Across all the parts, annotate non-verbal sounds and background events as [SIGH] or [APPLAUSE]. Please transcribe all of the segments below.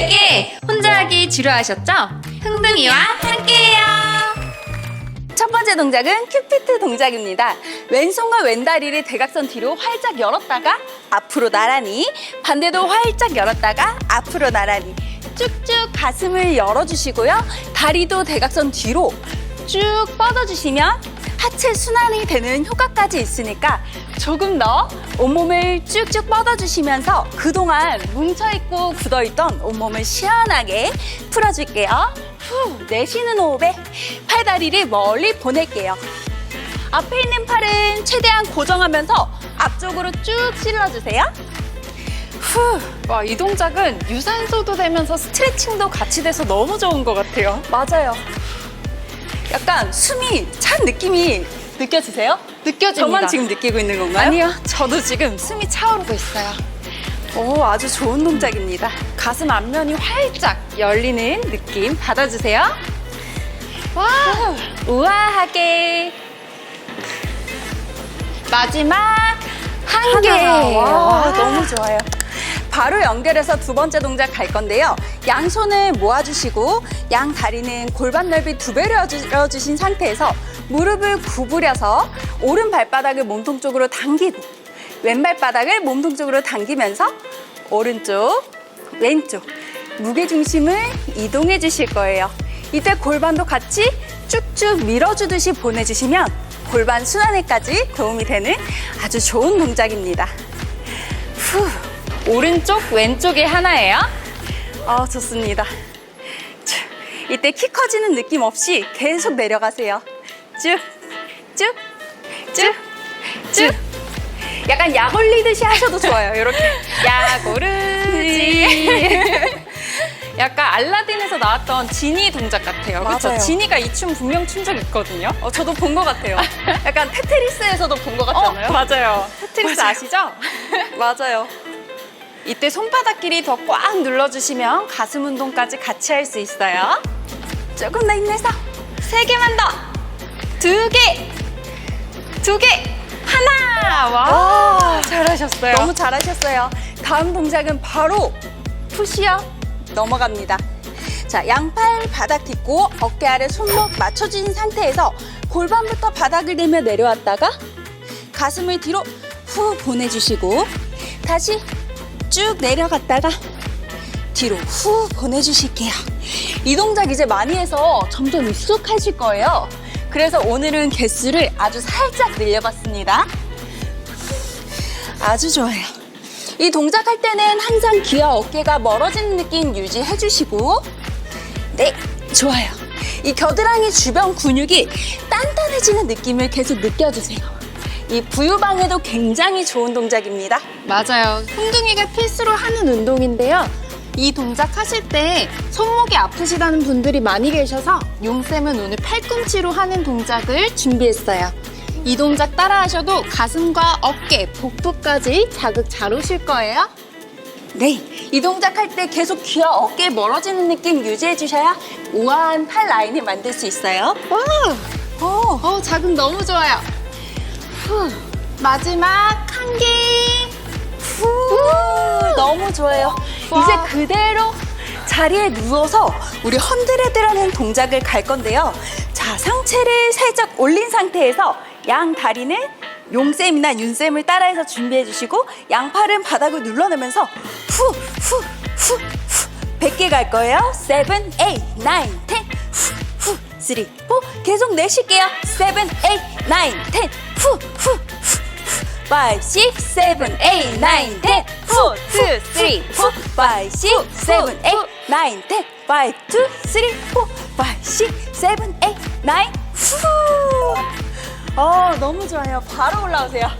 100개! 혼자 하기 지루하셨죠? 흥둥이와 함께해요! 첫 번째 동작은 큐피트 동작입니다. 왼손과 왼다리를 대각선 뒤로 활짝 열었다가 앞으로 나란히 반대도 활짝 열었다가 앞으로 나란히 쭉쭉 가슴을 열어주시고요. 다리도 대각선 뒤로 쭉 뻗어주시면 하체 순환이 되는 효과까지 있으니까 조금 더 온몸을 쭉쭉 뻗어주시면서 그동안 뭉쳐있고 굳어있던 온몸을 시원하게 풀어줄게요. 후, 내쉬는 호흡에 팔다리를 멀리 보낼게요. 앞에 있는 팔은 최대한 고정하면서 앞쪽으로 쭉 실어주세요. 후, 와, 이 동작은 유산소도 되면서 스트레칭도 같이 돼서 너무 좋은 것 같아요. 맞아요. 약간 숨이 찬 느낌이 느껴지세요? 느껴집니다. 저만 지금 느끼고 있는 건가요? 아니요, 저도 지금 숨이 차오르고 있어요. 오, 아주 좋은 동작입니다. 가슴 앞면이 활짝 열리는 느낌 받아주세요. 와, 우아하게. 마지막 한 개. 와, 와. 너무 좋아요. 바로 연결해서 두 번째 동작 갈 건데요. 양손을 모아주시고 양 다리는 골반 넓이 두 배로 열어주신 상태에서 무릎을 구부려서 오른 발바닥을 몸통 쪽으로 당기고 왼발 바닥을 몸통 쪽으로 당기면서 오른쪽, 왼쪽 무게 중심을 이동해 주실 거예요. 이때 골반도 같이 쭉쭉 밀어주듯이 보내주시면 골반 순환에까지 도움이 되는 아주 좋은 동작입니다. 후. 오른쪽, 왼쪽이 하나예요. 아, 좋습니다. 자, 이때 키 커지는 느낌 없이 계속 내려가세요. 쭉, 쭉, 쭉, 쭉. 약간 약 올리듯이 하셔도 좋아요. 이렇게. [LAUGHS] 약 오르지. 약간 알라딘에서 나왔던 지니 동작 같아요. 그렇죠? 맞아요. 지니가 이 춤 분명 춘 적 있거든요. 어, 저도 본 것 같아요. 약간 테트리스에서도 본 것 같지 않아요? 맞아요. 테트리스. 아시죠? [LAUGHS] 맞아요. 이때 손바닥끼리 더 꽉 눌러주시면 가슴 운동까지 같이 할 수 있어요. 조금 더 힘내서. 세 개만 더. 두 개. 두 개. 하나. 와. 잘하셨어요. 너무 잘하셨어요. 다음 동작은 바로 푸시업 넘어갑니다. 자, 양팔 바닥 딛고 어깨 아래 손목 맞춰주신 상태에서 골반부터 바닥을 내며 내려왔다가 가슴을 뒤로 후 보내주시고 다시 쭉 내려갔다가 뒤로 후 보내주실게요. 이 동작 이제 많이 해서 점점 익숙하실 거예요. 그래서 오늘은 개수를 아주 살짝 늘려봤습니다. 아주 좋아요. 이 동작 할 때는 항상 귀와 어깨가 멀어지는 느낌 유지해 주시고 네, 좋아요. 이 겨드랑이 주변 근육이 단단해지는 느낌을 계속 느껴주세요. 이 부유방에도 굉장히 좋은 동작입니다. 맞아요. 흥둥이가 필수로 하는 운동인데요. 이 동작 하실 때 손목이 아프시다는 분들이 많이 계셔서 용쌤은 오늘 팔꿈치로 하는 동작을 준비했어요. 이 동작 따라 하셔도 가슴과 어깨, 복부까지 자극 잘 오실 거예요. 네, 이 동작 할 때 계속 귀와 어깨 멀어지는 느낌 유지해 주셔야 우아한 팔 라인을 만들 수 있어요. 와, 어, 어, 자극 너무 좋아요. 후, 마지막 한 개. 후, 너무 좋아요. 와. 이제 그대로 자리에 누워서 우리 헌드레드라는 동작을 갈 건데요. 자, 상체를 살짝 올린 상태에서 양 다리는 용쌤이나 윤쌤을 따라해서 준비해 주시고 양팔은 바닥을 눌러내면서 후, 후, 후, 후. 100개 갈 거예요. 7, 8, 9, 10, 후, 후, 3, 4. 계속 내쉴게요. 7, 8, 9, 10, 후, 후, 후. 5, 6, 7, 8, 9, 10. 후, 2, 3, 4. 5, 6, 7, 8, 9, 10. 5, 2, 3, 4. 5, 6, 7, 8, 9. 후. 어, 너무 좋아요. 바로 올라오세요.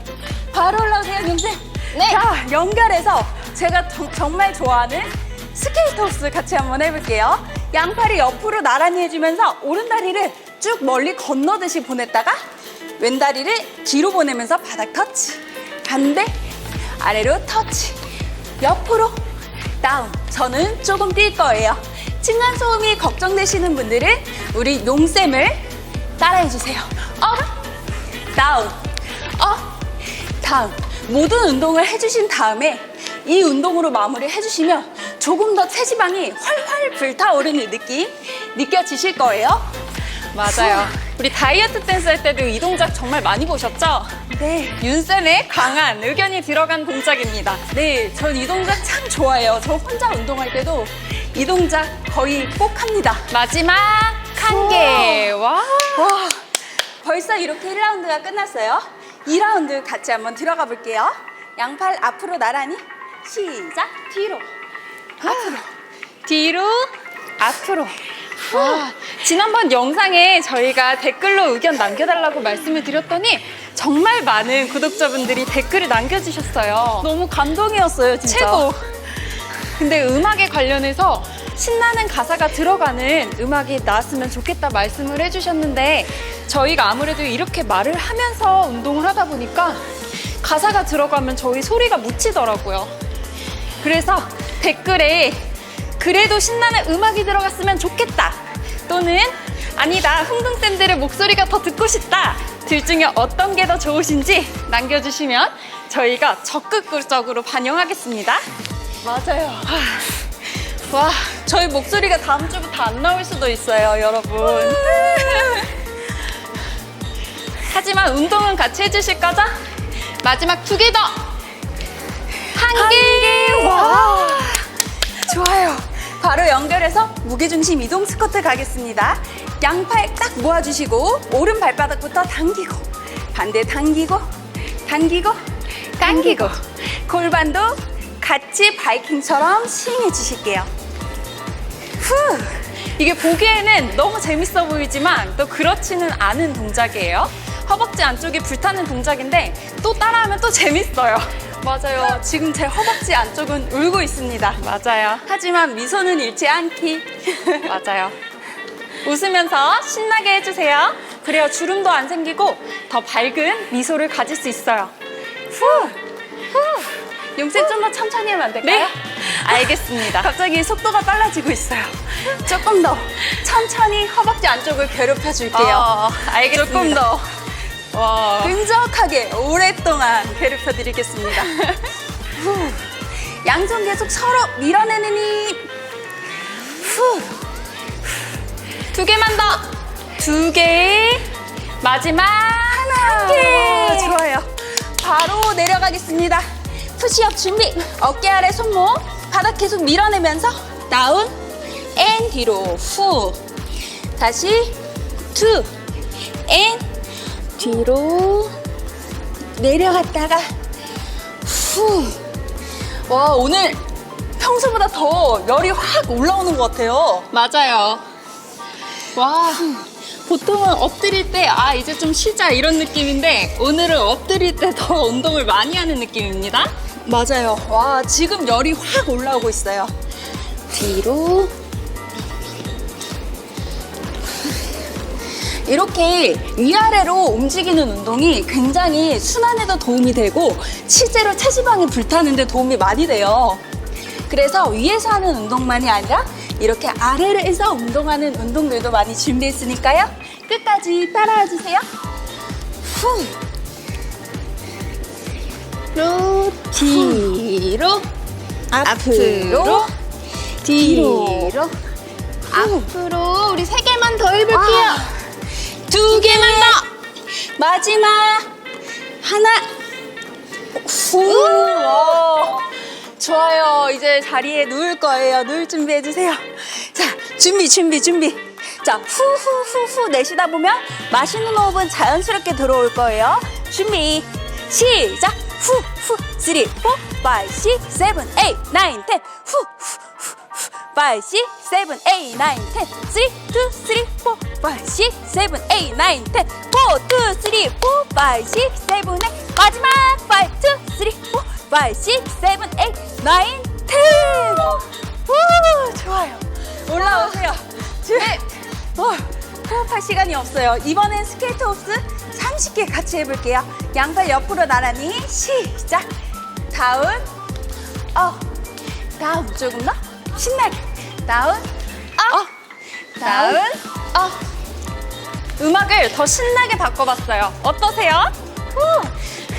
바로 올라오세요, 용쌤. 네. 자, 연결해서 제가 정- 정말 좋아하는 스케이트 호스 같이 한번 해볼게요. 양팔이 옆으로 나란히 해주면서 오른다리를 쭉 멀리 건너듯이 보냈다가 왼다리를 뒤로 보내면서 바닥 터치. 반대, 아래로 터치. 옆으로, 다운. 저는 조금 뛸 거예요. 층간 소음이 걱정되시는 분들은 우리 용쌤을 따라해주세요. 업, 다운, 업, 다운. 모든 운동을 해주신 다음에 이 운동으로 마무리 해 주시면 조금 더 체지방이 활활 불타오르는 느낌 느껴지실 거예요. 맞아요. 우리 다이어트 댄스 할 때도 이 동작 정말 많이 보셨죠? 네. 윤쌤의 강한 의견이 들어간 동작입니다. 네, 전 이 동작 참 좋아해요. 저 혼자 운동할 때도 이 동작 거의 꼭 합니다. 마지막 한 개. 와. 와, 벌써 이렇게 1라운드가 끝났어요. 2라운드 같이 한번 들어가 볼게요. 양팔 앞으로 나란히 시작 뒤로 앞으로 뒤로 앞으로. 와, 지난번 영상에 저희가 댓글로 의견 남겨달라고 말씀을 드렸더니 정말 많은 구독자분들이 댓글을 남겨주셨어요. 너무 감동이었어요 진짜. 최고. 근데 음악에 관련해서 신나는 가사가 들어가는 음악이 나왔으면 좋겠다 말씀을 해주셨는데 저희가 아무래도 이렇게 말을 하면서 운동을 하다 보니까 가사가 들어가면 저희 소리가 묻히더라고요. 그래서 댓글에 그래도 신나는 음악이 들어갔으면 좋겠다 또는 아니다 흥둥쌤들의 목소리가 더 듣고 싶다 둘 중에 어떤 게 더 좋으신지 남겨주시면 저희가 적극적으로 반영하겠습니다. 맞아요. 와, 저희 목소리가 다음 주부터 안 나올 수도 있어요, 여러분. 하지만 운동은 같이 해주실 거죠? 마지막 두 개 더! 한 개! 와, 좋아요. 바로 연결해서 무게중심 이동 스쿼트 가겠습니다. 양팔 딱 모아주시고 오른 발바닥부터 당기고 반대 당기고 당기고 당기고 골반도 같이 바이킹처럼 스윙해 주실게요. 후. 이게 보기에는 너무 재밌어 보이지만 또 그렇지는 않은 동작이에요. 허벅지 안쪽이 불타는 동작인데 또 따라하면 또 재밌어요. 맞아요. 지금 제 허벅지 안쪽은 울고 있습니다. 맞아요. 하지만 미소는 잃지 않기. [LAUGHS] 맞아요. 웃으면서 신나게 해주세요. 그래야 주름도 안 생기고 더 밝은 미소를 가질 수 있어요. 후. 후. 용쌤 좀 더 천천히 하면 안 될까요? 네? 알겠습니다. 갑자기 속도가 빨라지고 있어요. 조금 더 천천히 허벅지 안쪽을 괴롭혀 줄게요. 어, 알겠습니다. 조금 더 와. 끈적하게 오랫동안 괴롭혀 드리겠습니다. 후. 양손 계속 서로 밀어내는 힘. 후. 두 개만 더. 두 개. 마지막 하나. 한 개. 좋아요. 바로 내려가겠습니다. 푸시업 준비. 어깨 아래 손목 바닥 계속 밀어내면서 다운 앤 뒤로 후. 다시 투 앤 뒤로 내려갔다가 후. 와 오늘 평소보다 더 열이 확 올라오는 것 같아요. 맞아요. 와. 보통은 엎드릴 때, 아, 이제 좀 쉬자, 이런 느낌인데, 오늘은 엎드릴 때 더 [LAUGHS] 운동을 많이 하는 느낌입니다. 맞아요. 와, 지금 열이 확 올라오고 있어요. 뒤로. 이렇게 위아래로 움직이는 운동이 굉장히 순환에도 도움이 되고 실제로 체지방이 불타는데 도움이 많이 돼요. 그래서 위에서 하는 운동만이 아니라 이렇게 아래를 해서 운동하는 운동들도 많이 준비했으니까요. 끝까지 따라와 주세요. 후. 로 뒤로 앞으로 뒤로 앞으로 우리 세 개만 더 해볼게요. 아, 두 개만 더. 마지막 하나. 후. 와, 좋아요. 이제 자리에 누울 거예요. 누울 준비해 주세요. 자 준비 준비 준비. 자 후후후후 내쉬다 보면 마시는 호흡은 자연스럽게 들어올 거예요. 준비 시작. 후후 쓰리 포 파이 시 세븐 에잇 나인 텐. 후후 후 5, 6, 7, 8, 9, 10 3, 2, 3, 4, 5, 6, 7, 8, 9, 10 4, 2, 3, 4, 5, 6, 7, 8 마지막 5, 2, 3, 4, 5, 6, 7, 8, 9, 10 우, 좋아요 올라오세요 네. 어, 호흡할 시간이 없어요 이번엔 스케이트 홉스 30개 같이 해볼게요 양팔 옆으로 나란히 시작 다운 업 다운 조금 더 신나게 다운 업 다운 업 음악을 더 신나게 바꿔봤어요. 어떠세요? 후.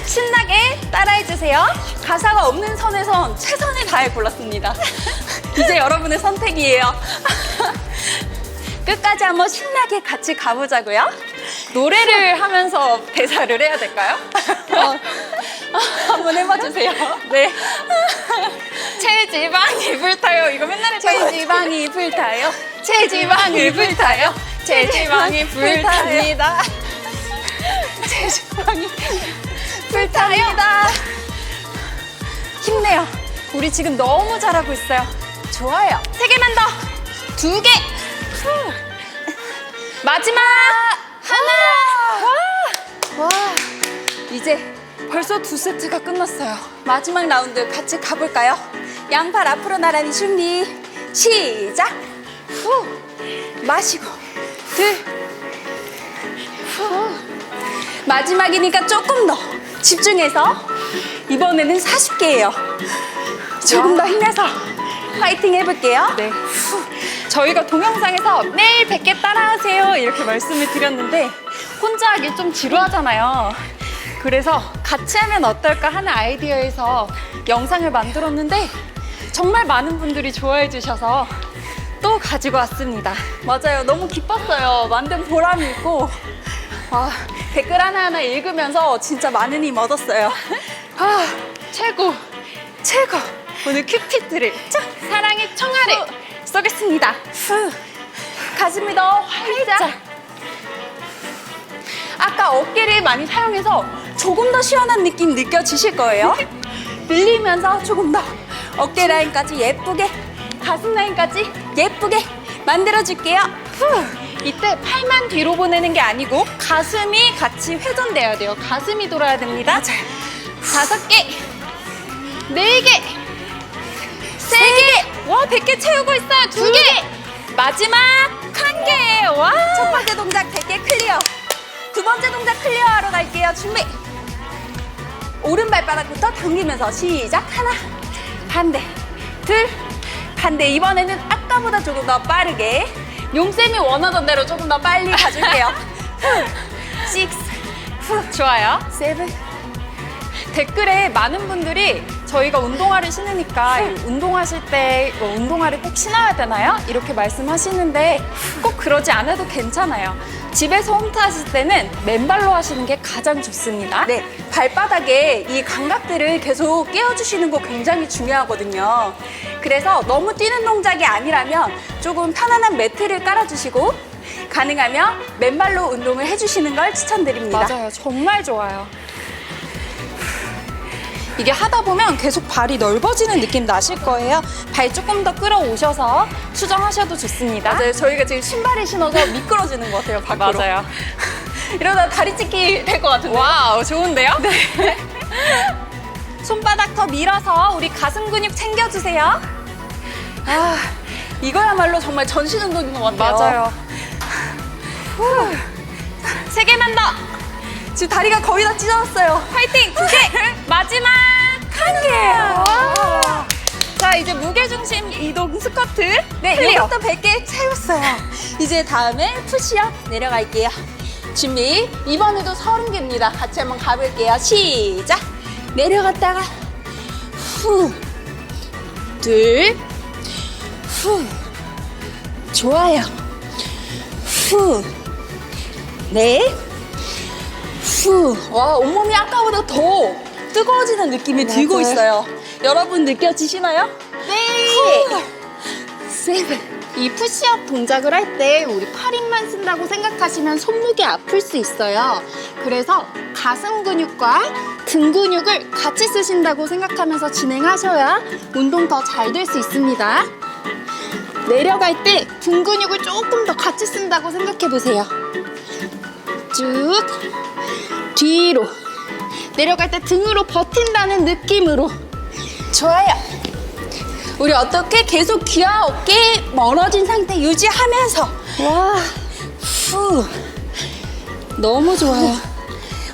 신나게 따라해주세요. 가사가 없는 선에선 최선을 다해 골랐습니다. [LAUGHS] 이제 여러분의 선택이에요. [LAUGHS] 끝까지 한번 신나게 같이 가보자고요. 노래를 하면서 대사를 해야 될까요? 어, [LAUGHS] 한번 해봐주세요. 네. 체지방이 불타요. 이거 맨날 했잖아요. 체지방이 불타요. 체지방이 불타요. 체지방이 불탑니다. 체지방이 불타니다. 힘내요. 우리 지금 너무 잘하고 있어요. 좋아요. 세 개만 더. 두 개. 마지막 하나. 와, 이제 벌써 두 세트가 끝났어요. 마지막 라운드 같이 가볼까요? 양팔 앞으로 나란히 준비. 시작. 후. 마시고. 들. 후. 마지막이니까 조금 더 집중해서 이번에는 40개예요. 조금 더 힘내서 파이팅 해볼게요. 네. 저희가 동영상에서 매일 100개 따라하세요 이렇게 말씀을 드렸는데 혼자 하기 좀 지루하잖아요. 그래서 같이 하면 어떨까 하는 아이디어에서 영상을 만들었는데 정말 많은 분들이 좋아해 주셔서 또 가지고 왔습니다. 맞아요. 너무 기뻤어요. 만든 보람이 있고. 와, 댓글 하나하나 읽으면서 진짜 많은 힘 얻었어요. 아, 최고, 최고. 오늘 큐피트를 쫙 사랑의 청아를 쏘겠습니다. 후. 가슴이 더 활짝. 아까 어깨를 많이 사용해서 조금 더 시원한 느낌 느껴지실 거예요. 늘리면서 조금 더 어깨 라인까지 예쁘게, 가슴 라인까지 예쁘게 만들어줄게요. 후. 이때 팔만 뒤로 보내는 게 아니고 가슴이 같이 회전돼야 돼요. 가슴이 돌아야 됩니다. 다섯 개, 네 개, 세 개. 와, 100개 채우고 있어요. 두 개. 마지막 한 개. 와. 첫 번째 동작 100개 클리어. 두 번째 동작 클리어 하러 갈게요. 준비. 오른 발바닥부터 당기면서 시작. 하나, 반대, 둘, 반대. 이번에는 아까보다 조금 더 빠르게. 용쌤이 원하던 대로 조금 더 빨리 가줄게요. [LAUGHS] 식스, 좋아요. 세븐. 댓글에 많은 분들이 저희가 운동화를 신으니까 운동하실 때 뭐 운동화를 꼭 신어야 되나요? 이렇게 말씀하시는데 꼭 그러지 않아도 괜찮아요. 집에서 홈트 하실 때는 맨발로 하시는 게 가장 좋습니다. 네, 발바닥에 이 감각들을 계속 깨워주시는 거 굉장히 중요하거든요. 그래서 너무 뛰는 동작이 아니라면 조금 편안한 매트를 깔아주시고 가능하면 맨발로 운동을 해주시는 걸 추천드립니다. 맞아요. 정말 좋아요. 이게 하다 보면 계속 발이 넓어지는 느낌 나실 거예요. 발 조금 더 끌어오셔서 수정하셔도 좋습니다. 맞아요. 저희가 지금 신발을 신어서 미끄러지는 것 같아요, 밖으로. 맞아요. [LAUGHS] 이러다 다리 찢기 될 것 같은데. 와우, 좋은데요? 네. [LAUGHS] 손바닥 더 밀어서 우리 가슴 근육 챙겨주세요. 아, 이거야말로 정말 전신 운동인 것 같아요. 맞아요. 세 개만 더. 지금 다리가 거의 다 찢어졌어요. 파이팅! 두 개! 스쿼트. 네, 클리어. 이것도 100개 채웠어요. 이제 다음에 푸시업 내려갈게요. 준비. 이번에도 30개입니다. 같이 한번 가볼게요. 시작. 내려갔다가 후. 둘. 후. 좋아요. 후. 넷. 후. 와, 온몸이 아까보다 더 뜨거워지는 느낌이 들고 맞아요. 있어요. 여러분 느껴지시나요? 네. 세븐. 이 푸시업 동작을 할 때 우리 팔 힘만 쓴다고 생각하시면 손목이 아플 수 있어요. 그래서 가슴 근육과 등 근육을 같이 쓰신다고 생각하면서 진행하셔야 운동 더 잘 될 수 있습니다. 내려갈 때 등 근육을 조금 더 같이 쓴다고 생각해 보세요. 쭉 뒤로 내려갈 때 등으로 버틴다는 느낌으로 좋아요. 우리 어떻게 계속 귀와 어깨 멀어진 상태 유지하면서 와 후 너무 좋아요.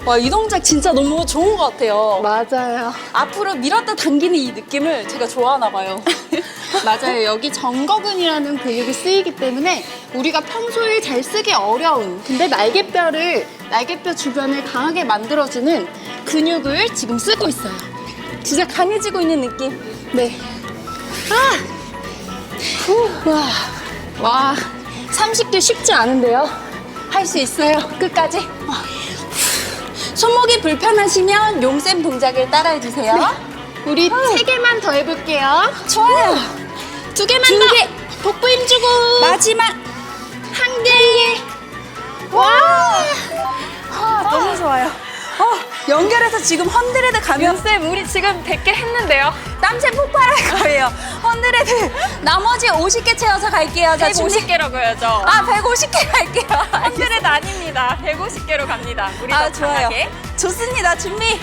와 이 동작 진짜 너무 좋은 것 같아요. 맞아요. 앞으로 밀었다 당기는 이 느낌을 제가 좋아하나 봐요. [LAUGHS] 맞아요. 여기 정거근이라는 근육이 쓰이기 때문에 우리가 평소에 잘 쓰기 어려운 근데 날개뼈를 날개뼈 주변을 강하게 만들어주는 근육을 지금 쓰고 있어요. 진짜 강해지고 있는 느낌. 네. 아! 후, 와. 와. 30개 쉽지 않은데요. 할 수 있어요. 끝까지. 손목이 불편하시면 용쌤 동작을 따라해 주세요. 네. 우리 세 개만 더 해볼게요. 좋아요. 두 개만 두 더. 개. 복부 힘주고. 마지막. 한 개. 와. 아, 너무 좋아요. 어, 연결해서 지금 헌드레드 가면 쌤, 우리 지금 100개 했는데요. 땀새 폭발할 거예요. 헌드레드 나머지 50개 채워서 갈게요. 자, 준비. 150개라고 해야죠. 아, 150개 갈게요. 헌드레드 아닙니다. 150개로 갑니다. 우리 아, 더 좋아요. 강하게. 좋습니다. 준비.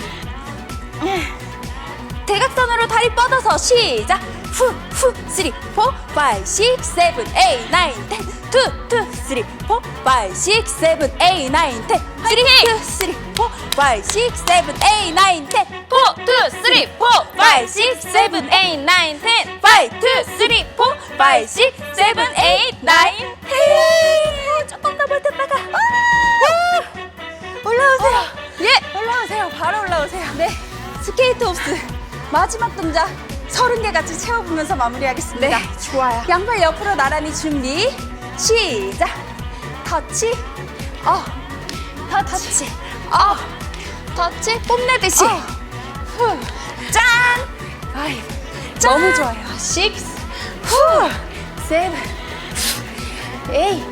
대각선으로 다리 뻗어서 시작. 후, 후, 쓰리, 포, 파이, 식, 세븐, 에이, 나인, 텐. 투, 투, 쓰리, 포, 파이, 식, 세븐, 에이, 나인, 텐. 쓰리, 투, 쓰리, 포, 파이, 식, 세븐, 에이, 나인, 텐. 포, 투, 쓰리, 포, 파이, 식, 세븐, 에이, 나인, 텐. 파이, 투, 쓰리, 포, 파이, 식, 세븐, 에이, 나인, 텐. 조금 더 버텼다가. 아! 올라오세요. 예, 올라오세요. 바로 올라오세요. 네. 스케이트 옵스 마지막 동작 30개 같이 채워보면서 마무리하겠습니다. 네, 좋아요. 양발 옆으로 나란히 준비. 시작. 터치. 어. 터치. 어. 터치. 뽐내듯이. 어. 후. 짠. 아이, 짠. 너무 좋아요. Six. 후. Seven. Eight.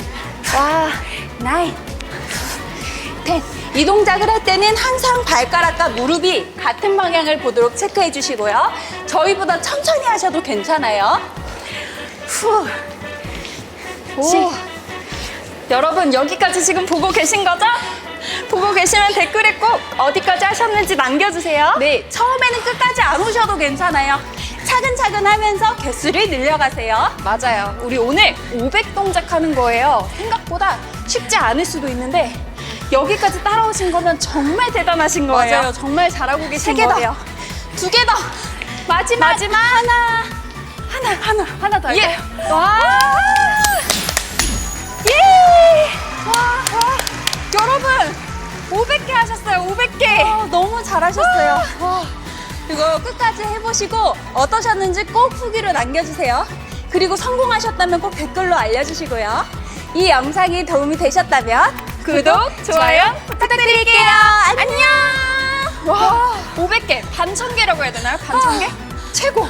와. Nine. 텐. 이 동작을 할 때는 항상 발가락과 무릎이 같은 방향을 보도록 체크해 주시고요. 저희보다 천천히 하셔도 괜찮아요. 후. 오. 시. 여러분 여기까지 지금 보고 계신 거죠? 보고 계시면 댓글에 꼭 어디까지 하셨는지 남겨주세요. 네, 처음에는 끝까지 안 오셔도 괜찮아요. 차근차근 하면서 개수를 늘려가세요. 맞아요. 우리 오늘 500 동작 하는 거예요. 생각보다 쉽지 않을 수도 있는데 여기까지 따라오신 거면 정말 대단하신 거예요. 맞아요. 정말 잘하고 계신 세개 더. 거예요. 두 개 더. 마지막. 마지막 하나. 하나 하나 하나 더 할까요? 예. 와. 예! 와, 와. 여러분 500개 하셨어요. 500개. 어, 너무 잘하셨어요. 와, 이거 끝까지 해보시고 어떠셨는지 꼭 후기로 남겨주세요. 그리고 성공하셨다면 꼭 댓글로 알려주시고요. 이 영상이 도움이 되셨다면 구독, 좋아요 부탁드릴게요. 안녕. 와, 500개, 반천 개라고 해야 되나요? 반천 개? 최고.